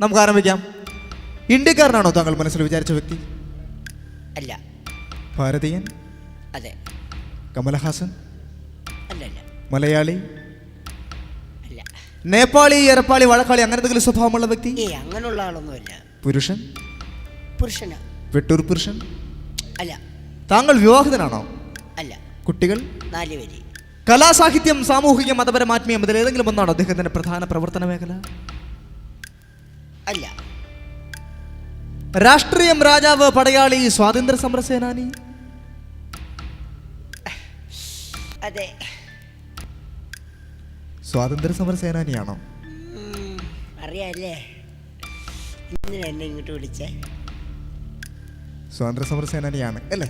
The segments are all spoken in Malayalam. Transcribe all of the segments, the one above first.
നമുക്ക് ആരംഭിക്കാം. ഇന്ത്യക്കാരനാണോ താങ്കൾ മനസ്സിൽ വിചാരിച്ച വ്യക്തി? അല്ല. ഭാരതീയൻ? അതെ. കമലഹാസൻ? അല്ല അല്ല. മലയാളി? അല്ല. നേപ്പാളി എരപ്പാളി വഴക്കാളി അങ്ങനെ എന്തെങ്കിലും സ്വഭാവമുള്ള വ്യക്തി? ഏ അങ്ങനെയുള്ള ആളൊന്നുമില്ല. പുരുഷൻ? പുരുഷന. വെട്ടൂർ പുരുഷൻ? അല്ല. താങ്കൾ വിവാഹിതനാണോ? അല്ല. കുട്ടികൾ? നാല് പേര്. കലാസാഹിത്യം സാമൂഹിക മതപരം ആത്മീയം ഇതിൽ ഏതെങ്കിലും ഒന്നാണോ അദ്ദേഹത്തിന്റെ പ്രധാന പ്രവർത്തന മേഖല? അല്ല. രാഷ്ട്രീയം രാജാവ് പടയാളി സ്വാതന്ത്ര്യ സമര സേനാനി. അതെ. സ്വാതന്ത്ര്യ സമര സേനാനിയാണോ? അറിയാല്ലേ? ഇന്ന് എന്നെ ഇങ്ങോട്ട് വിളിച്ചേ. സ്വാതന്ത്ര്യ സമര സേനാനിയാണ് അല്ലേ?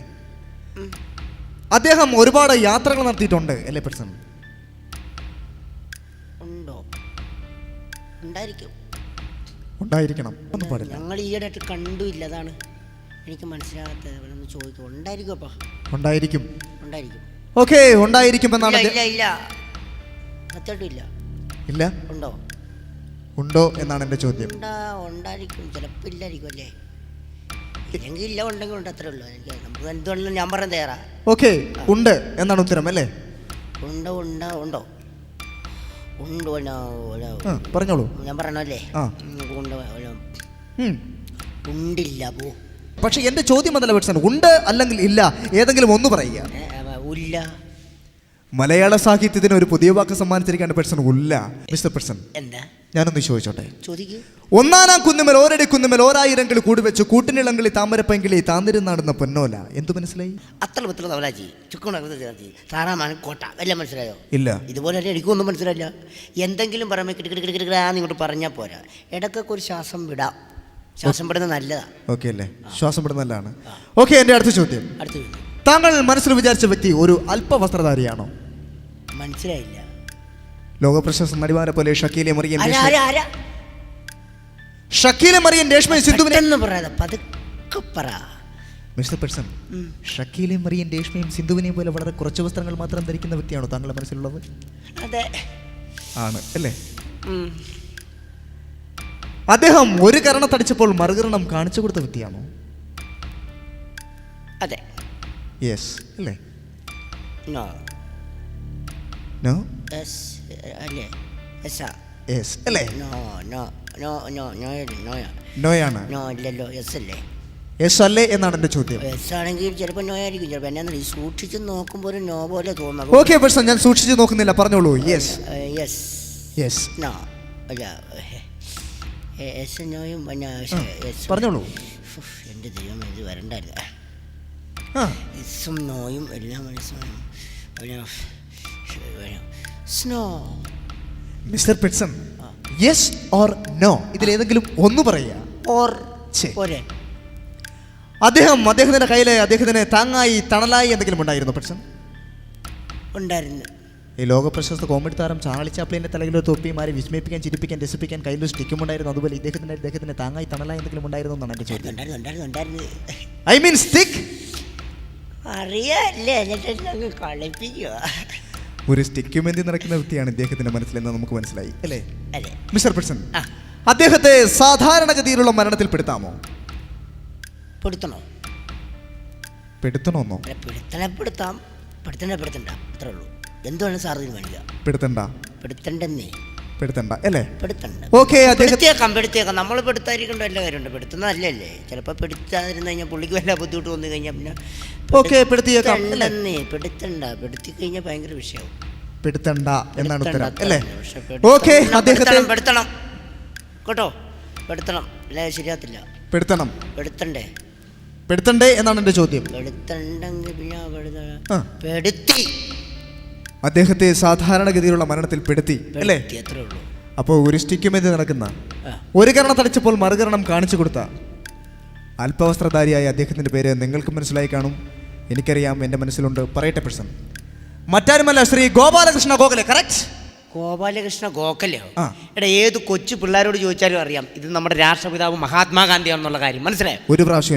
അദ്ദേഹം ഒരുപാട് യാത്രകൾ നടത്തിയിട്ടുണ്ട് അല്ലേ പേഴ്സൺ ഉണ്ടോ? ഉണ്ടായിരിക്കും. ഉണ്ടായിരിക്കണം. ഒന്നും പാടില്ല. ഞങ്ങൾ ഈയിടെയായിട്ട് കണ്ടു ഇല്ലതാണ് എനിക്ക് മനസ്സിലാകാത്തത്. അവനൊന്ന് ചോദിക്കും. ഉണ്ടായിരിക്കും അപ്പാ? ഉണ്ടായിരിക്കും. ഉണ്ടായിരിക്കും. ഓക്കെ ഉണ്ടായിരിക്കും എന്നാണ് ഇല്ല ഇല്ല ഇല്ല. സത്യമായിട്ടും ഇല്ല. ഇല്ല? ഉണ്ടോ? ഉണ്ടോ എന്നാണ് എന്റെ ചോദ്യം. ഉണ്ടാ ഉണ്ടായിരിക്കും. ചിലപ്പോൾ ഇല്ലായിരിക്കും അല്ലേ? ഇല്ലെങ്കിൽ ഇല്ല ഉണ്ടെങ്കിൽ ഉണ്ട്. അത്രേ ഉള്ളൂ. എനിക്ക് നമുക്ക് എന്തുകൊണ്ടും ഞാൻ പറഞ്ഞ തയ്യാറാ. ഓക്കെ ഉണ്ട് എന്നാണ് ഉത്തരം അല്ലേ? ഉണ്ടോ ഉണ്ടോ ഉണ്ടോ? പറഞ്ഞോളൂ. ഞാൻ. ഉണ്ടില്ല പോ. പക്ഷെ എന്റെ ചോദ്യം അതല്ല ഉണ്ട് അല്ലെങ്കിൽ ഇല്ല? ഏതെങ്കിലും ഒന്ന് പറയുക. മലയാള സാഹിത്യത്തിന് ഒരു പുതിയ വാക്ക് സമ്മാനിച്ചിരിക്കേണ്ട പേഴ്സൺ ഉല്ല. മിസ്റ്റർ പേഴ്സൺ എന്താ? ഞാനൊന്ന് ചോദിച്ചോട്ടെ? ഒന്നാനാം കുന്നുമേൽ ഓരടി കുന്നുമേൽ ഓരായിരങ്ങൾ കൂടുവെച്ച് കൂട്ടിനിളങ്കിളി താമരപ്പെങ്കിളി താന്നിരുന്നാടുന്ന പൊന്നോല. എന്ത് മനസ്സിലായി? പത്ര തവലാച്ചി ചുക്കണ താറാമാണ് കോട്ട. എല്ലാം മനസ്സിലായോ? ഇല്ല. ഇതുപോലെ തന്നെ എനിക്കൊന്നും മനസ്സിലായില്ല. എന്തെങ്കിലും പറയുമ്പോൾ കിട്ടി ഇങ്ങോട്ട് പറഞ്ഞാൽ പോരാ. ഇടക്കൊക്കെ ഒരു ശ്വാസം വിടാം. ശ്വാസം വിടുന്നത് നല്ലതാ. ഓക്കെ അല്ലേ? ശ്വാസം പെടുന്നല്ലാണ് ഓക്കെ എന്റെ അടുത്ത ചോദ്യം. അടുത്ത ചോദ്യം. താങ്കൾ മനസ്സിൽ വിചാരിച്ച വ്യക്തി ഒരു അല്പവസ്ത്രധാരിയാണോ? മനസ്സിലായില്ല. ലോകപ്രശസ്ത നടിമാരെ പോലെ ഷക്കീലെ മറിയൻ ഷക്കീലെ മറിയൻ രേഷ്മ സിന്ധുവിനെ എന്ന് പറയാതെ പതുക്കെ പറ. Mister person. ഷക്കീലെ മറിയൻ രേഷ്മയും സിന്ധുവിനെയും പോലെ വളരെ കുറച്ച് വസ്ത്രങ്ങൾ മാത്രം ധരിക്കുന്ന വ്യക്തിയാണോ താങ്കളുടെ മനസ്സിലുള്ളത്? അതെ. ആണ് അല്ലേ. അദ്ദേഹം ഒരു കരണത്തടിച്ചപ്പോൾ മറുകരണം കാണിച്ചു കൊടുത്ത വ്യക്തിയാണോ? അതെ. യെസ് അല്ലേ? നോ നോ എസ് അല്ലേ? എസ് അല്ലേ? No no no no no no നോയാണ്. No ഇല്ലല്ലോ എസ് അല്ലേ? എസ് അല്ലേ എന്നാണ് എന്റെ ചോദ്യം. എസ് ആണെങ്കിൽ ചിലപ്പോൾ നോ ആയിരിക്കും ചിലപ്പോൾ എന്നാ സൂക്ഷിച്ച് നോക്കുമ്പോൾ ഒരു നോ പോലെ തോന്നുന്നു ഓക്കെ പേഴ്സൺ ഞാൻ സൂക്ഷിച്ച് നോക്കുന്നില്ല പറഞ്ഞോളൂ. യെസ് യെസ് യെസ് നോ അല്ല എസ് നോയും പിന്നെ പറഞ്ഞോളൂ. എന്റെ ദൈവം ഇത് വരണ്ടായിരുന്നു എസും നോയും എല്ലാം മനസ്സിലായും. Snow mister person yes or no ഇതിൽ ഏതെങ്കിലും ഒന്ന് പറയുക. ഓർ. പോരെ അദ്ദേഹം അദ്ദേഹത്തിന്റെ കയ്യിലെ അദ്ദേഹത്തിന് താങ്ങായി തണലായി എന്തെങ്കിലും ഉണ്ടായിരുന്നു പിറ്റ്സൺ? ഉണ്ടായിരുന്നു. ഈ ലോക പ്രശസ്ത കോമഡി താരം ചാർലി ചാപ്ലിന്റെ തലയിലോ തൊപ്പിമാരെ വിസ്മയിപ്പിക്കാൻ ചിരിപ്പിക്കാൻ രസിപ്പിക്കാൻ കയ്യിൽ സ്റ്റിക്കും ഉണ്ടായിരുന്നു. അതുപോലെ ഇദ്ദേഹത്തിന്റെ അദ്ദേഹത്തിന് താങ്ങായി തണലായി എന്തെങ്കിലും ഉണ്ടായിരുന്നു എന്നാണ് എന്റെ ചോദ്യം. I mean stick? അറിയാല്ലേ എന്നിട്ട് അങ്ങ് കളിപ്പിക്കുക ഒരു സ്റ്റിക്കുമെന്തി നടക്കുന്ന വ്യക്തിയാണ് ഇദ്ദേഹത്തിന്റെ മനസ്സിലെന്ന് നമുക്ക് മനസ്സിലായി. അല്ലേ? മിസ്റ്റർ പെർസൺ ആ. അദ്ദേഹത്തെ സാധാരണഗതിയിലുള്ള മരണത്തിൽ പെടുത്താമോ? പെടുത്തണോ? പെടുത്തണമെന്നോ അല്ല പെടുത്തണ പെടുത്താം. പെടുത്തണ്ട പെടുത്തണ്ട. അത്രേ ഉള്ളൂ. എന്തുവാണ് സാർ തീരുമാനിക്കുക പെടുത്തണ്ട. പെടുത്തണ്ടെന്നേ. പെടുത്തണ്ട അല്ലേ? ഓക്കെ പെടുത്തേക്കാം പെടുത്തിയേക്കാം നമ്മൾ പെടുത്താതിരിക്കേണ്ട വല്ല കാര്യമുണ്ട്. പെടുത്തുന്നതല്ലേ ചിലപ്പോൾ പെടുത്താതിരുന്ന് കഴിഞ്ഞാൽ പുള്ളിക്ക് വല്ല ബുദ്ധിമുട്ട് വന്നു കഴിഞ്ഞാൽ പിന്നെ ഓക്കെ പെടുത്തിയേക്കാം പെടുത്തണ്ട. പെടുത്തി കഴിഞ്ഞാൽ ഭയങ്കര വിഷയമാവും പെടുത്തണ്ട എന്നാണ് ഉത്തരം അല്ലേ? ഓക്കെ അദ്ദേഹത്തെ പെടുത്തണം കേട്ടോ? പെടുത്തണം. അല്ലേ ശരിയാത്തില്ല പെടുത്തണം. പെടുത്തണ്ടേ? പെടുത്തണ്ടേ എന്നാണ് എന്റെ ചോദ്യം. പെടുത്തണ്ടെങ്കിൽ പിന്നെ പെടുത്തി. അദ്ദേഹത്തെ സാധാരണഗതിയിലുള്ള മരണത്തിൽ പെടുത്തി അല്ലേ? അപ്പോൾ ഒരു സ്റ്റിക്കുമെന്തി നടക്കുന്ന ഒരു കരണം തടിച്ചപ്പോൾ മറുകരണം കാണിച്ചു കൊടുത്ത അല്പവസ്ത്രധാരിയായ അദ്ദേഹത്തിന്റെ പേര് നിങ്ങൾക്ക് മനസ്സിലായി കാണും. എനിക്കറിയാം എന്റെ മനസ്സിലുണ്ട്. പറയട്ടെ പ്രശ്നം. മറ്റാരുമല്ല ശ്രീ ഗോപാലകൃഷ്ണ ഗോഖലെ കറക്റ്റ് ഗോപാലകൃഷ്ണ ഗോഖലെയോ എടാ ഏത് കൊച്ചു പിള്ളേരോട് ചോദിച്ചാലും അറിയാം ഇത് നമ്മുടെ രാഷ്ട്രപിതാവ് മഹാത്മാഗാന്ധിയാണെന്നുള്ള കാര്യം. മനസ്സിലായോ? ഒരു പ്രാവശ്യം